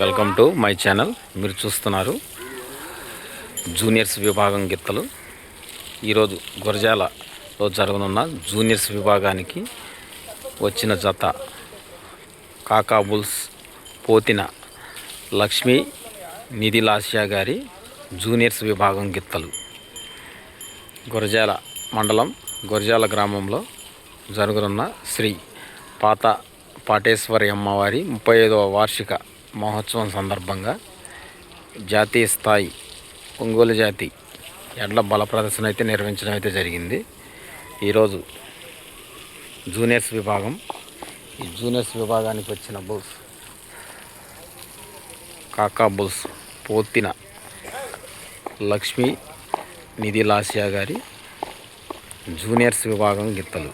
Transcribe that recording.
Welcome to my channel. మీరు చూస్తున్నారు juniors విభాగం గిత్తలు ఈరోజు గురజాలలో జరగనున్న జూనియర్స్ విభాగానికి వచ్చిన జత కాకాబుల్స్ పోతిన లక్ష్మీ నిధిలాసియా గారి జూనియర్స్ విభాగం గిత్తలు గురజాల మండలం గురజాల గ్రామంలో జరగనున్న శ్రీ పాత పాటేశ్వరి అమ్మవారి ముప్పై ఐదవ వార్షిక మహోత్సవం సందర్భంగా జాతీయ స్థాయి ఒంగోలు జాతి ఎడ్ల బల ప్రదర్శన అయితే నిర్వహించడం అయితే జరిగింది. ఈరోజు జూనియర్స్ విభాగం ఈ జూనియర్స్ విభాగానికి వచ్చిన బుల్స్ కాకా బుల్స్ పోతిన లక్ష్మీ నిధి లాసియా గారి జూనియర్స్ విభాగం గిత్తలు.